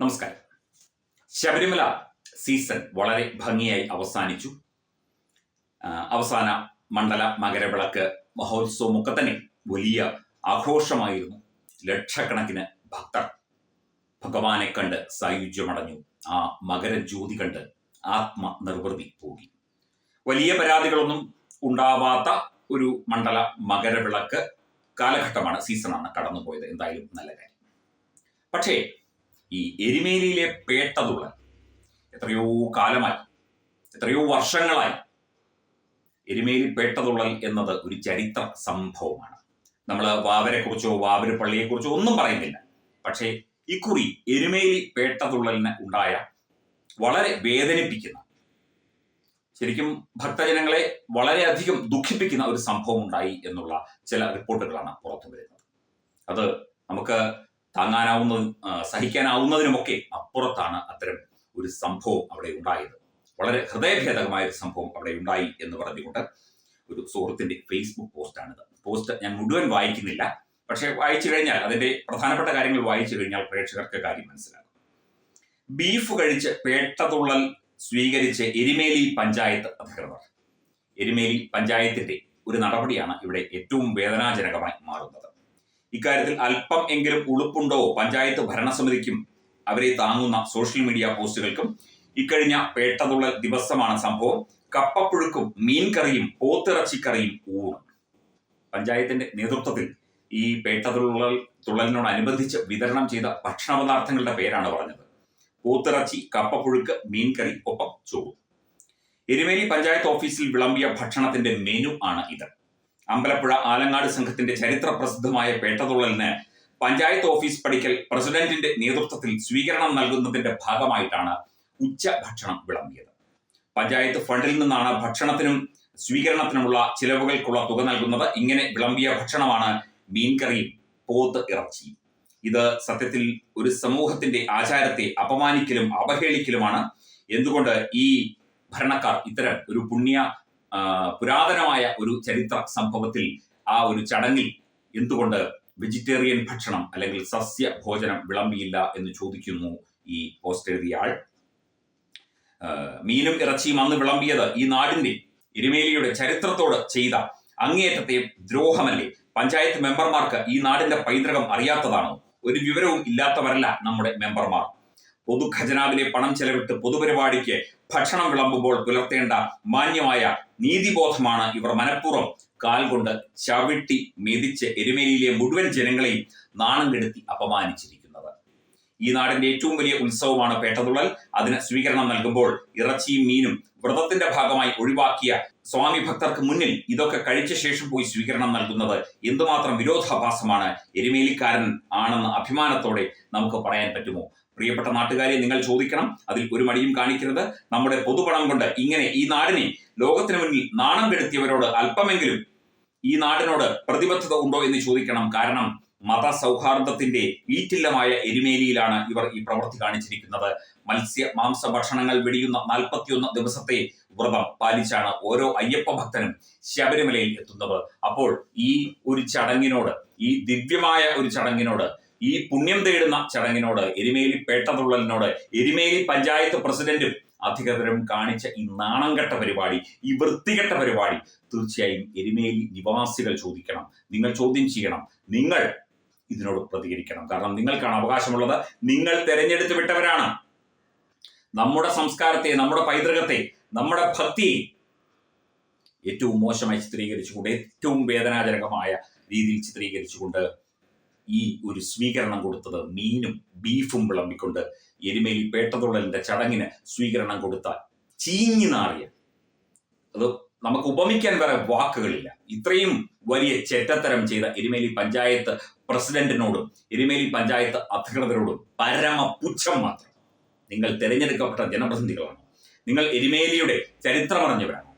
നമസ്കാരം. ശബരിമല സീസൺ വളരെ ഭംഗിയായി അവസാനിച്ചു. അവസാന മണ്ഡല മകരവിളക്ക് മഹോത്സവമൊക്കെ തന്നെ വലിയ ആഘോഷമായിരുന്നു. ലക്ഷക്കണക്കിന് ഭക്തർ ഭഗവാനെ കണ്ട് സായുജ്യമടഞ്ഞു. ആ മകരജ്യോതി കണ്ട് ആത്മനിർവൃതി പോയി വലിയ പരാതികളൊന്നും ഉണ്ടാവാത്ത ഒരു മണ്ഡല മകരവിളക്ക് കാലഘട്ടമാണ് സീസണാണ് കടന്നുപോയത്. എന്തായാലും നല്ല കാര്യം. പക്ഷേ ഈ എരുമേലിയിലെ പേട്ടതുള്ളൽ എത്രയോ കാലമായി എത്രയോ വർഷങ്ങളായി എരുമേലി പേട്ടതുള്ളൽ എന്നത് ഒരു ചരിത്ര സംഭവമാണ്. നമ്മൾ വാവരെക്കുറിച്ചോ വാവരപ്പള്ളിയെക്കുറിച്ചോ പള്ളിയെക്കുറിച്ചോ ഒന്നും പറയുന്നില്ല. പക്ഷേ ഇക്കുറി എരുമേലി പേട്ടതുള്ളലിന് ഉണ്ടായ വളരെ വേദനിപ്പിക്കുന്ന ശരിക്കും ഭക്തജനങ്ങളെ വളരെയധികം ദുഃഖിപ്പിക്കുന്ന ഒരു സംഭവം ഉണ്ടായി എന്നുള്ള ചില റിപ്പോർട്ടുകളാണ് പുറത്തു വരുന്നത് അത് നമുക്ക് താങ്ങാനാവുന്ന സഹിക്കാനാവുന്നതിനുമൊക്കെ അപ്പുറത്താണ് അത്തരം ഒരു സംഭവം അവിടെ ഉണ്ടായത്. വളരെ ഹൃദയഭേദകമായ ഒരു സംഭവം അവിടെ ഉണ്ടായി എന്ന് പറഞ്ഞുകൊണ്ട് ഒരു സുഹൃത്തിന്റെ ഫേസ്ബുക്ക് പോസ്റ്റാണിത്. പോസ്റ്റ് ഞാൻ മുഴുവൻ വായിക്കുന്നില്ല. പക്ഷേ വായിച്ചു കഴിഞ്ഞാൽ അതിന്റെ പ്രധാനപ്പെട്ട കാര്യങ്ങൾ വായിച്ചു കഴിഞ്ഞാൽ പ്രേക്ഷകർക്ക് കാര്യം മനസ്സിലാകും. ബീഫ് കഴിച്ച് പേട്ടതുള്ളൽ സ്വീകരിച്ച് എരിമേലി പഞ്ചായത്ത് അധികൃതർ. എരിമേലി പഞ്ചായത്തിന്റെ ഒരു നടപടിയാണ് ഇവിടെ ഏറ്റവും വേദനാജനകമായി മാറുന്നത്. ഇക്കാര്യത്തിൽ അല്പം എങ്കിലും ഉളുപ്പുണ്ടോ? പഞ്ചായത്ത് ഭരണസമിതിക്കും അവരെ താങ്ങുന്ന സോഷ്യൽ മീഡിയ പോസ്റ്റുകൾക്കും ഇക്കഴിഞ്ഞ പേട്ടതുള്ളൽ ദിവസമാണ് സംഭവം. കപ്പപ്പുഴുക്കും മീൻകറിയും പോത്തിറച്ചിക്കറിയും ഊണും. പഞ്ചായത്തിന്റെ നേതൃത്വത്തിൽ ഈ പേട്ടതുള്ളൽ തുള്ളലിനോടനുബന്ധിച്ച് വിതരണം ചെയ്ത ഭക്ഷണ പദാർത്ഥങ്ങളുടെ പേരാണ് പറഞ്ഞത്. പോത്തിറച്ചി കപ്പപ്പുഴുക്ക് മീൻകറി ഒപ്പം ചോറ്. എരുമേലി പഞ്ചായത്ത് ഓഫീസിൽ വിളമ്പിയ ഭക്ഷണത്തിന്റെ മെനു ആണ് ഇത്. അമ്പലപ്പുഴ ആലങ്ങാട് സംഘത്തിന്റെ ചരിത്ര പ്രസിദ്ധമായ പേട്ടതുള്ളലിന് പഞ്ചായത്ത് ഓഫീസ് പടിക്കൽ പ്രസിഡന്റിന്റെ നേതൃത്വത്തിൽ സ്വീകരണം നൽകുന്നതിന്റെ ഭാഗമായിട്ടാണ് ഉച്ച ഭക്ഷണം വിളമ്പിയത്. പഞ്ചായത്ത് ഫണ്ടിൽ നിന്നാണ് ഭക്ഷണത്തിനും സ്വീകരണത്തിനുമുള്ള ചിലവുകൾക്കുള്ള തുക നൽകുന്നത്. ഇങ്ങനെ വിളമ്പിയ ഭക്ഷണമാണ് മീൻകറിയും പോത്ത് ഇറച്ചിയും. ഇത് സത്യത്തിൽ ഒരു സമൂഹത്തിന്റെ ആചാരത്തെ അപമാനിക്കലും അവഹേളിക്കലുമാണ്. എന്തുകൊണ്ട് ഈ ഭരണക്കാർ ഇത്തരം ഒരു പുണ്യ പുരാതനമായ ഒരു ചരിത്ര സംഭവത്തിൽ ആ ഒരു ചടങ്ങിൽ എന്തുകൊണ്ട് വെജിറ്റേറിയൻ ഭക്ഷണം അല്ലെങ്കിൽ സസ്യ ഭോജനം വിളമ്പിയില്ല എന്ന് ചോദിക്കുന്നു ഈ പോസ്റ്റ് എഴുതിയ ആൾ. മീനും ഇറച്ചിയും അന്ന് വിളമ്പിയത് ഈ നാടിന്റെ എരുമേലിയുടെ ചരിത്രത്തോട് ചെയ്ത അങ്ങേയറ്റത്തെ ദ്രോഹമല്ലേ? പഞ്ചായത്ത് മെമ്പർമാർക്ക് ഈ നാടിന്റെ പൈതൃകം അറിയാത്തതാണോ? ഒരു വിവരവും ഇല്ലാത്തവരല്ല നമ്മുടെ മെമ്പർമാർ. പൊതു ഖജനാവിലെ പണം ചെലവിട്ട് പൊതുപരിപാടിക്ക് ഭക്ഷണം വിളമ്പുമ്പോൾ പുലർത്തേണ്ട മാന്യമായ നീതിബോധമാണ് ഇവർ മനഃപൂർവം. കാൽ കൊണ്ട് ചവിട്ടി മെതിച്ച് എരുമേലിയിലെ മുഴുവൻ ജനങ്ങളെയും നാണം കെടുത്തി അപമാനിച്ചിരിക്കുന്നത്. ഈ നാടിന്റെ ഏറ്റവും വലിയ ഉത്സവമാണ് പേട്ടതുള്ളൽ. അതിന് സ്വീകരണം നൽകുമ്പോൾ ഇറച്ചിയും മീനും വ്രതത്തിന്റെ ഭാഗമായി ഒഴിവാക്കിയ സ്വാമി ഭക്തർക്ക് മുന്നിൽ ഇതൊക്കെ കഴിച്ച ശേഷം പോയി സ്വീകരണം നൽകുന്നത് എന്തുമാത്രം വിരോധാഭാസമാണ് എരുമേലിക്കാരൻ ആണെന്ന് അഭിമാനത്തോടെ നമുക്ക് പറയാൻ പറ്റുമോ? പ്രിയപ്പെട്ട നാട്ടുകാരെ നിങ്ങൾ ചോദിക്കണം. അതിൽ ഒരു മടിയും കാണിക്കരുത്. നമ്മുടെ പൊതുപണം കൊണ്ട് ഇങ്ങനെ ഈ നാടിനെ ലോകത്തിന് മുന്നിൽ നാണം കെടുത്തിയവരോട് അല്പമെങ്കിലും ഈ നാടിനോട് പ്രതിബദ്ധത ഉണ്ടോ എന്ന് ചോദിക്കണം. കാരണം മതസൗഹാർദ്ദത്തിന്റെ ഈറ്റില്ലമായ എരുമേലിയിലാണ് ഇവർ ഈ പ്രവൃത്തി കാണിച്ചിരിക്കുന്നത്. മത്സ്യ മാംസ ഭക്ഷണങ്ങൾ വെടിയുന്ന നാൽപ്പത്തിയൊന്ന് ദിവസത്തെ വ്രതം പാലിച്ചാണ് ഓരോ അയ്യപ്പ ഭക്തനും ശബരിമലയിൽ എത്തുന്നത്. അപ്പോൾ ഈ ഒരു ചടങ്ങിനോട് ഈ ദിവ്യമായ ഒരു ചടങ്ങിനോട് ഈ പുണ്യം തേടുന്ന ചടങ്ങിനോട് എരുമേലി പേട്ടതുള്ളലിനോട് എരുമേലി പഞ്ചായത്ത് പ്രസിഡന്റും അധികൃതരും കാണിച്ച ഈ നാണംകെട്ട പരിപാടി ഈ വൃത്തികെട്ട പരിപാടി തീർച്ചയായും എരുമേലി നിവാസികൾ ചോദിക്കണം. നിങ്ങൾ ചോദ്യം ചെയ്യണം. നിങ്ങൾ ഇതിനോട് പ്രതികരിക്കണം. കാരണം നിങ്ങൾക്കാണ് അവകാശമുള്ളത്. നിങ്ങൾ തെരഞ്ഞെടുത്ത് വിട്ടവരാണ്. നമ്മുടെ സംസ്കാരത്തെ നമ്മുടെ പൈതൃകത്തെ നമ്മുടെ ഭക്തിയെ ഏറ്റവും മോശമായി ചിത്രീകരിച്ചുകൊണ്ട് ഏറ്റവും വേദനാജനകമായ രീതിയിൽ ചിത്രീകരിച്ചുകൊണ്ട് ഈ ഒരു സ്വീകരണം കൊടുത്തത് മീനും ബീഫും വിളമ്പിക്കൊണ്ട് എരുമേലി പേട്ടതുള്ളലിന്റെ ചടങ്ങിന് സ്വീകരണം കൊടുത്ത ചീഞ്ഞു നാറിയ അത് നമുക്ക് ഉപമിക്കാൻ വേറെ വാക്കുകളില്ല. ഇത്രയും വലിയ ചെറ്റത്തരം ചെയ്ത എരുമേലി പഞ്ചായത്ത് പ്രസിഡന്റിനോടും എരുമേലി പഞ്ചായത്ത് അധികൃതരോടും പരമപുച്ഛം മാത്രം. നിങ്ങൾ തിരഞ്ഞെടുക്കപ്പെട്ട ജനപ്രതിനിധികളാണ്. നിങ്ങൾ എരുമേലിയുടെ ചരിത്രമറിഞ്ഞവരാണ്.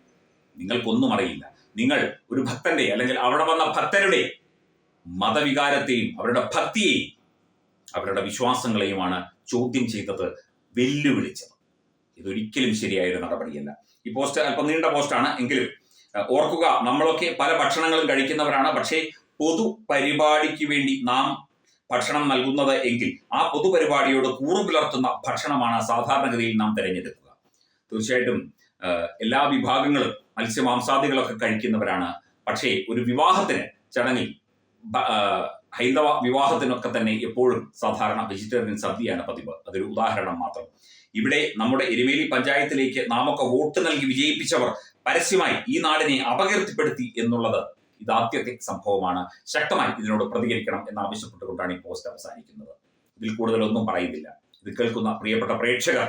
നിങ്ങൾക്കൊന്നും അറിയില്ല. നിങ്ങൾ ഒരു ഭക്തന്റെ അല്ലെങ്കിൽ അവിടെ വന്ന ഭക്തരുടെ മതവികാരത്തെയും അവരുടെ ഭക്തിയെയും അവരുടെ വിശ്വാസങ്ങളെയുമാണ് ചോദ്യം ചെയ്തത് വെല്ലുവിളിച്ചത്. ഇതൊരിക്കലും ശരിയായ ഒരു നടപടിയല്ല. ഈ പോസ്റ്റ് അല്പം നീണ്ട പോസ്റ്റാണ്. എങ്കിലും ഓർക്കുക നമ്മളൊക്കെ പല ഭക്ഷണങ്ങളും കഴിക്കുന്നവരാണ്. പക്ഷേ പൊതു പരിപാടിക്ക് വേണ്ടി നാം ഭക്ഷണം നൽകുന്നത് എങ്കിൽ ആ പൊതുപരിപാടിയോട് കൂറു പുലർത്തുന്ന ഭക്ഷണമാണ് സാധാരണഗതിയിൽ നാം തിരഞ്ഞെടുക്കുക. തീർച്ചയായിട്ടും എല്ലാ വിഭാഗങ്ങളും മത്സ്യമാംസാദികളൊക്കെ കഴിക്കുന്നവരാണ്. പക്ഷേ ഒരു വിവാഹത്തിന് ചടങ്ങിൽ ഹൈന്ദവ വിവാഹത്തിനൊക്കെ തന്നെ എപ്പോഴും സാധാരണ വെജിറ്റേറിയൻ സദ്യയാണ് പതിവ്. അതൊരു ഉദാഹരണം മാത്രം. ഇവിടെ നമ്മുടെ എരുമേലി പഞ്ചായത്തിലേക്ക് നാമൊക്കെ വോട്ട് നൽകി വിജയിപ്പിച്ചവർ പരസ്യമായി ഈ നാടിനെ അപകീർത്തിപ്പെടുത്തി എന്നുള്ളത് ഇതാദ്യത്തെ സംഭവമാണ്. ശക്തമായി ഇതിനോട് പ്രതികരിക്കണം എന്ന് എന്നാവശ്യപ്പെട്ടുകൊണ്ടാണ് ഈ പോസ്റ്റ് അവസാനിക്കുന്നത്. ഇതിൽ കൂടുതലൊന്നും പറയുന്നില്ല. ഇത് കേൾക്കുന്ന പ്രിയപ്പെട്ട പ്രേക്ഷകർ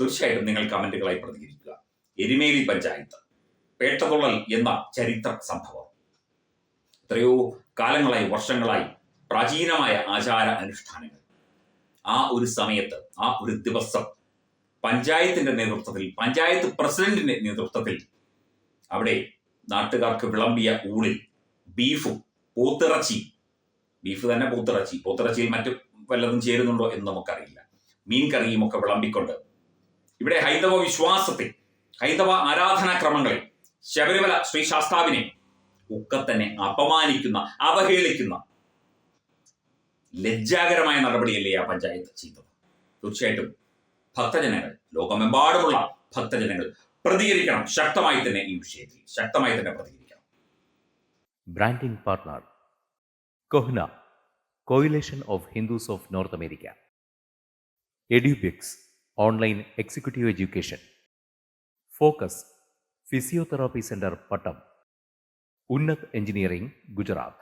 തീർച്ചയായിട്ടും നിങ്ങൾ കമന്റുകളായി പ്രതികരിക്കുക. എരുമേലി പഞ്ചായത്ത് പേട്ടതുള്ളൽ എന്ന ചരിത്ര സംഭവം. എത്രയോ കാലങ്ങളായി വർഷങ്ങളായി പ്രാചീനമായ ആചാര അനുഷ്ഠാനങ്ങൾ. ആ ഒരു സമയത്ത് ആ ഒരു ദിവസം പഞ്ചായത്തിന്റെ നേതൃത്വത്തിൽ പഞ്ചായത്ത് പ്രസിഡന്റിന്റെ നേതൃത്വത്തിൽ അവിടെ നാട്ടുകാർക്ക് വിളമ്പിയ ഊളിൽ ബീഫും പോത്തിറച്ചി ബീഫ് തന്നെ പോത്തിറച്ചി പോത്തിറച്ചിയിൽ മറ്റു വല്ലതും ചേരുന്നുണ്ടോ എന്ന് നമുക്കറിയില്ല. മീൻ കറിയും ഒക്കെ വിളമ്പിക്കൊണ്ട് ഇവിടെ ഹൈന്ദവ വിശ്വാസത്തിൽ ഹൈന്ദവ ആരാധനാക്രമങ്ങളിൽ ശബരിമല ശ്രീ ശാസ്താവിനെ ഒക്കെ തന്നെ അപമാനിക്കുന്ന അവഹേളിക്കുന്ന ലജ്ജാകരമായ നടപടിയല്ലേ ആ പഞ്ചായത്ത് ചെയ്തത്? തീർച്ചയായിട്ടും ഭക്തജനങ്ങൾ ലോകമെമ്പാടുമുള്ള ഭക്തജനങ്ങൾ പ്രതികരിക്കണം. ശക്തമായി തന്നെ ഈ വിഷയത്തിൽ ശക്തമായി തന്നെ പ്രതികരിക്കണം. Branding partner CoHNA coalition of Hindus of north America Edubix online executive education focus physiotherapy centre Pattom Unnath engineering America.